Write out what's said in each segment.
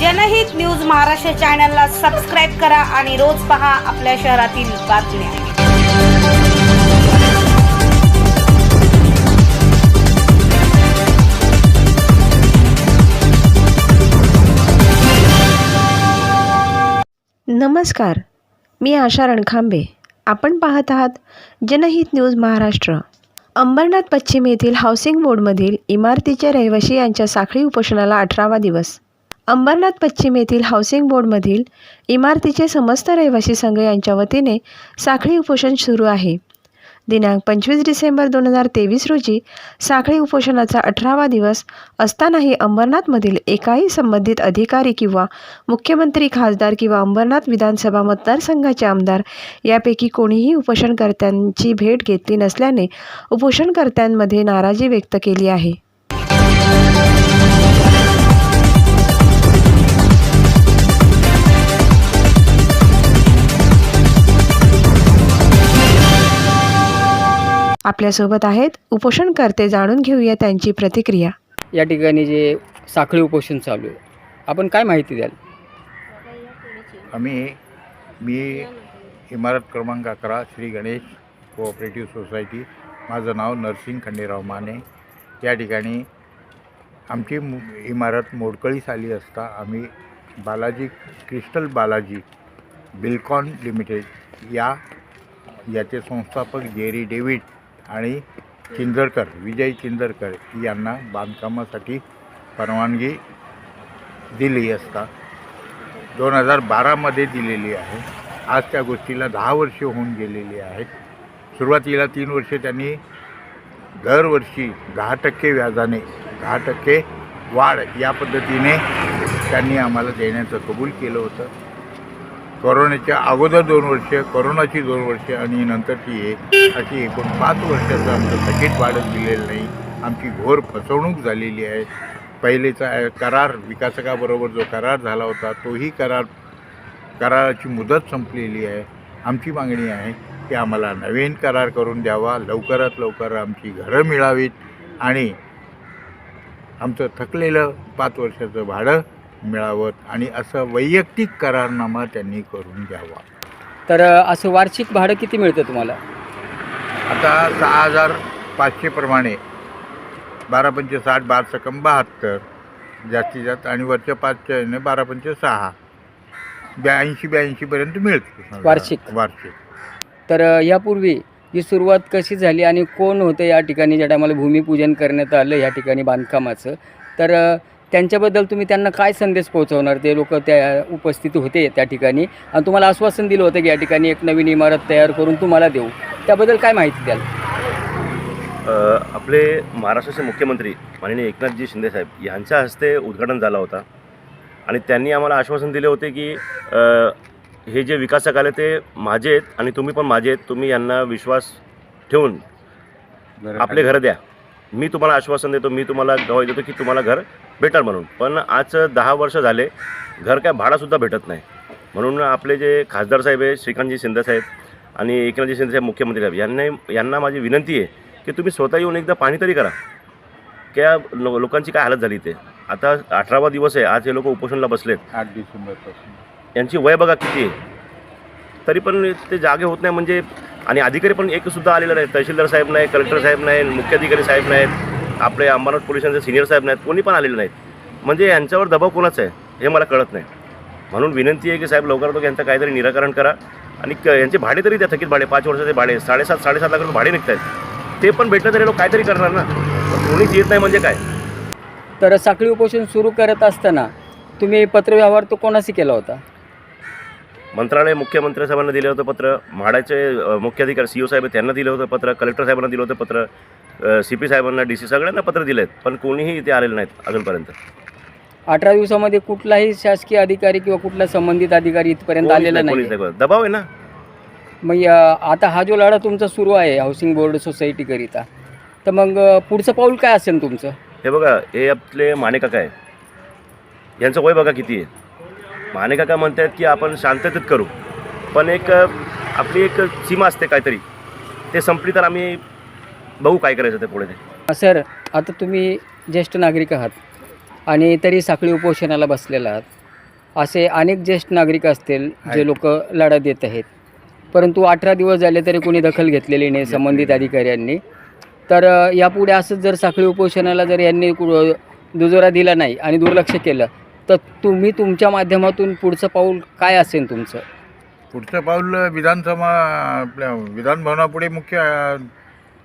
जनहित न्यूज महाराष्ट्र चॅनलला सबस्क्राईब करा आणि रोज पहा आपल्या शहरातील बातम्या. नमस्कार मी आशा रणखांबे. आपण पाहत आहात जनहित न्यूज महाराष्ट्र. अंबरनाथ पश्चिम येथील हाऊसिंग बोर्डमधील इमारतीचे रहिवाशी यांच्या साखळी उपोषणाला अठरावा दिवस. अंबरनाथ पश्चिम येथील हाऊसिंग बोर्डमधील इमारतीचे समस्त रहिवासी संघ यांच्या वतीने साखळी उपोषण सुरू आहे. दिनांक पंचवीस डिसेंबर दोन हजार तेवीस रोजी साखळी उपोषणाचा अठरावा दिवस असतानाही अंबरनाथमधील एकाही संबंधित अधिकारी किंवा मुख्यमंत्री खासदार किंवा अंबरनाथ विधानसभा मतदारसंघाचे आमदार यापैकी कोणीही उपोषणकर्त्यांची भेट घेतली नसल्याने उपोषणकर्त्यांमध्ये नाराजी व्यक्त केली आहे. आपल्यासोबत आहेत. उपोषणकर्ते जाणून घेऊया त्यांची प्रतिक्रिया. या ठिकाणी जे साखळी उपोषण चालू आहे आपण काय माहिती द्याल? आम्ही मी इमारत क्रमांक अकरा श्री गणेश कोऑपरेटिव्ह सोसायटी माझं नाव नरसिंग खंडेराव माने. या ठिकाणी आमची मु इमारत मोडकळीस आली असता आम्ही बालाजी क्रिस्टल बालाजी बिलकॉन लिमिटेड या याचे संस्थापक जेरी डेव्हिड आणि चिंदरकर विजय चिंदरकर यांना बांधकामासाठी परवानगी दिली असता दोन हजार बारामध्ये दिलेली आहे. आज त्या गोष्टीला दहा वर्षे होऊन गेलेली आहेत. सुरुवातीला तीन वर्षे त्यांनी दरवर्षी दहा टक्के व्याजाने दहा टक्के वाढ या पद्धतीने त्यांनी आम्हाला देण्याचं कबूल केलं होतं. कोरोनाच्या अगोदर दोन वर्ष कोरोनाची दोन वर्ष आणि नंतरची एक अशी एकूण पाच वर्षाचं आमचं थकीत वाढत दिलेलं नाही. आमची घोर फसवणूक झालेली आहे. पहिलेचा करार विकासकाबरोबर जो करार झाला होता तोही करार कराराची मुदत संपलेली आहे. आमची मागणी आहे की आम्हाला नवीन करार करून द्यावा. लवकरात लवकर आमची घरं मिळावीत आणि आमचं थकलेलं पाच वर्षाचं भाडं मिळावं आणि असं वैयक्तिक करारनामा त्यांनी करून द्यावा तर असं वार्षिक भाडं किती मिळतं तुम्हाला? आता सहा हजार पाचशेप्रमाणे बारा पंचे साठ बारा सकम बहात्तर. जास्तीत जास्त आणि वरच्या ह्याने बारा पंचे सहा ब्याऐंशी ब्याऐंशीपर्यंत मिळते वार्षिक. वार्षिक. तर यापूर्वी ही सुरुवात कशी झाली आणि कोण होतं या ठिकाणी? ज्या टायमाला भूमिपूजन करण्यात आलं या ठिकाणी बांधकामाचं. तर त्यांच्याबद्दल तुम्ही त्यांना काय संदेश पोहोचवणार? ते लोक त्या उपस्थित होते त्या ठिकाणी. आणि तुम्हाला आश्वासन दिलं होतं की या ठिकाणी एक नवीन इमारत तयार करून तुम्हाला देऊ. त्याबद्दल काय माहिती द्याल? आपले महाराष्ट्राचे मुख्यमंत्री माननीय एकनाथजी शिंदेसाहेब यांच्या हस्ते उद्घाटन झाला होता. आणि त्यांनी आम्हाला आश्वासन दिले होते की हे जे विकासक आले ते माझे आहेत आणि तुम्ही पण माझे आहेत. तुम्ही यांना विश्वास ठेवून आपले घरं द्या. मी तुम्हाला आश्वासन देतो मी तुम्हाला गवाही देतो की तुम्हाला घर भेटल म्हणून. पण आज दहा वर्ष झाले घर काय भाडासुद्धा भेटत नाही. म्हणून आपले जे खासदार साहेब आहे श्रीकांतजी शिंदेसाहेब आणि एकनाथजी शिंदेसाहेब मुख्यमंत्री साहेब यांना यांना माझी विनंती आहे की तुम्ही स्वतः येऊन एकदा पाणी तरी करा. त्या लो लोकांची काय हालत झाली ते आता अठरावा दिवस आहे आज हे लोक उपोषणला बसलेत. आठ डिसेंबरपासून. यांची वय बघा किती आहे. तरी पण ते जागे होत नाही म्हणजे आणि अधिकारी पण एकसुद्धा आलेला नाही तहसीलदार साहेब नाही कलेक्टर साहेब नाही मुख्याधिकारी साहेब नाहीत आपले अंबरनाथ पोलिसांचे सिनियर साहेब नाहीत कोणी पण आलेले नाहीत. म्हणजे यांच्यावर दबाव कोणाचा आहे? हे मला कळत नाही. म्हणून विनंती आहे की साहेब लवकरात लवकर यांचं काहीतरी निराकरण करा. आणि क- यांचे भाडे तरी द्या थकीत भाडे पाच वर्षाचे भाडे साडेसात साडेसात लाख रुपये भाडे निघत आहेत ते पण भेटलं तरी लोक काहीतरी करणार ना. कोणीच येत नाही म्हणजे काय? तर साखळी उपोषण सुरू करत असताना तुम्ही पत्रव्यवहार तो कोणाशी केला होता? मंत्रालय मुख्यमंत्री साहेबांना दिलं होतं पत्र म्हाडाचे मुख्याधिकारी सी ओ साहेब त्यांना दिलं होतं पत्र कलेक्टर साहेबांना दिलं होतं पत्र सी पी साहेबांना डी सी सगळ्यांना पत्र दिलं आहेत पण कोणीही इथे आलेलं नाहीत अजूनपर्यंत. अठरा दिवसामध्ये कुठलाही शासकीय अधिकारी किंवा कुठला संबंधित अधिकारी इथपर्यंत आलेला नाही. दबाव आहे ना? मग आता हा जो लढा तुमचा सुरू आहे हाऊसिंग बोर्ड सोसायटीकरिता तर मग पुढचं पाऊल काय असेल तुमचं? हे बघा हे आपले माने काका आहे यांचं वय बघा किती आहे? माने काका म्हणतात की आपण शांततेत करू. पण एक आपली एक सीमा असते काहीतरी. ते संपली तर आम्ही बघू काय करायचं ते पुढे ते. सर आता तुम्ही ज्येष्ठ नागरिक आहात आणि तरी साखळी उपोषणाला बसलेला आहात. असे अनेक ज्येष्ठ नागरिक असतील जे आहेत. लोक लढा देत आहेत. परंतु अठरा दिवस झाले तरी कोणी दखल घेतलेली नाही संबंधित अधिकाऱ्यांनी. तर यापुढे असंच जर साखळी उपोषणाला जर यांनी दुजोरा दिला नाही आणि दुर्लक्ष केलं तर तुम्ही तुमच्या माध्यमातून पुढचं पाऊल काय असेल तुमचं? पुढचं पाऊल विधानसभा आपल्या विधानभवनापुढे मुख्य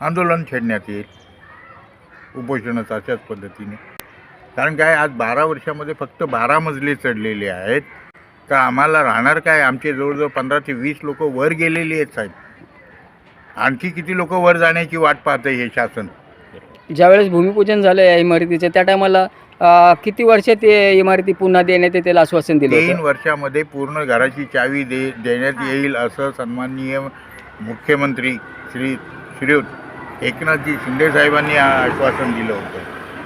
आंदोलन छेडण्यात येईल. उपोषणाचं अशाच पद्धतीने. कारण काय आज बारा वर्षामध्ये फक्त बारा मजले चढलेले आहेत. तर आम्हाला राहणार काय? आमचे जवळजवळ पंधरा ते वीस लोक वर गेलेली आहेत. साहेब आणखी किती लोक वर जाण्याची वाट पाहतं हे शासन. ज्यावेळेस भूमिपूजन झालं या इमारतीचं त्या टायमाला किती वर्षात ते इमारती पुन्हा देण्यात येते त्याला आश्वासन दिलं तीन होतं? वर्षामध्ये पूर्ण घराची चावी दे देण्यात येईल असं सन्माननीय मुख्यमंत्री श्री श्रीयुत एकनाथजी शिंदे साहेबांनी आ- आश्वासन दिलं होतं.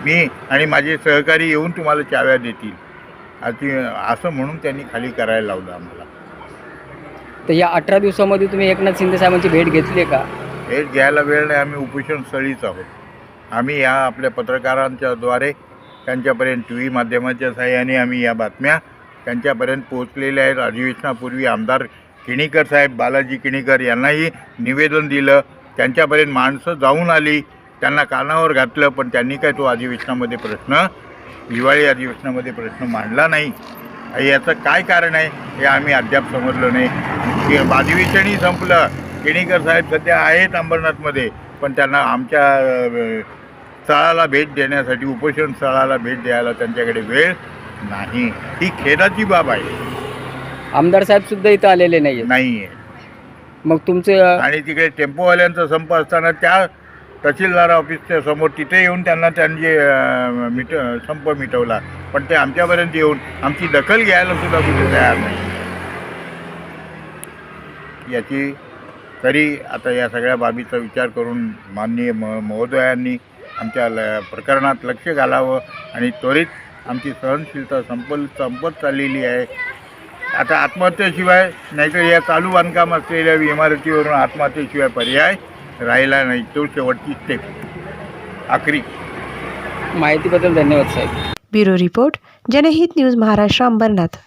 मी आणि माझे सहकारी येऊन तुम्हाला चाव्या देतील. अति असं म्हणून त्यांनी खाली करायला लावलं आम्हाला. तर या अठरा दिवसामध्ये तुम्ही एकनाथ शिंदे साहेबांची भेट घेतली आहे का? हे घ्यायला वेळ नाही आम्ही उपोषण स्थळीच आहोत. आम्ही या आपल्या पत्रकारांच्या द्वारे त्यांच्यापर्यंत टी व्ही माध्यमाच्या सहाय्याने आम्ही या बातम्या त्यांच्यापर्यंत पोहोचलेल्या आहेत. अधिवेशनापूर्वी आमदार किणीकर साहेब बालाजी किणीकर यांनाही निवेदन दिलं. त्यांच्यापर्यंत माणसं जाऊन आली. त्यांना कानावर घातलं पण त्यांनी काय तो अधिवेशनामध्ये प्रश्न हिवाळी अधिवेशनामध्ये प्रश्न मांडला नाही. याचं काय कारण आहे हे आम्ही अद्याप समजलं नाही. अधिवेशनही संपलं. केणीकर साहेब सध्या आहेत अंबरनाथमध्ये पण त्यांना आमच्या स्थळाला भेट देण्यासाठी उपोषण स्थळाला भेट द्यायला त्यांच्याकडे वेळ नाही. ही खेदाची बाब आहे. आमदार साहेब सुद्धा इथं आलेले नाही नाही आहे मग तुमचं आणि तिकडे टेम्पोवाल्यांचा संप असताना त्या तहसीलदार ऑफिसच्या समोर तिथे येऊन त्यांना त्यांचे अ, मिट संप मिटवला. पण ते आमच्यापर्यंत येऊन आमची दखल घ्यायला सुद्धा कुठे तयार नाही. याची तरी आता या सगळ्या बाबीचा विचार करून माननीय म महोदयांनी आमच्या ल प्रकरणात लक्ष घालावं आणि त्वरित आमची सहनशीलता संपल संपत चाललेली आहे. आता आत्महत्येशिवाय नाहीतर या चालू बांधकाम असलेल्या इमारतीवरून आत्महत्येशिवाय पर्याय राहिला नाही. तो शेवटची स्टेप आखरी. माहितीबद्दल धन्यवाद साहेब. Bureau report Janhit news Maharashtra Ambernath.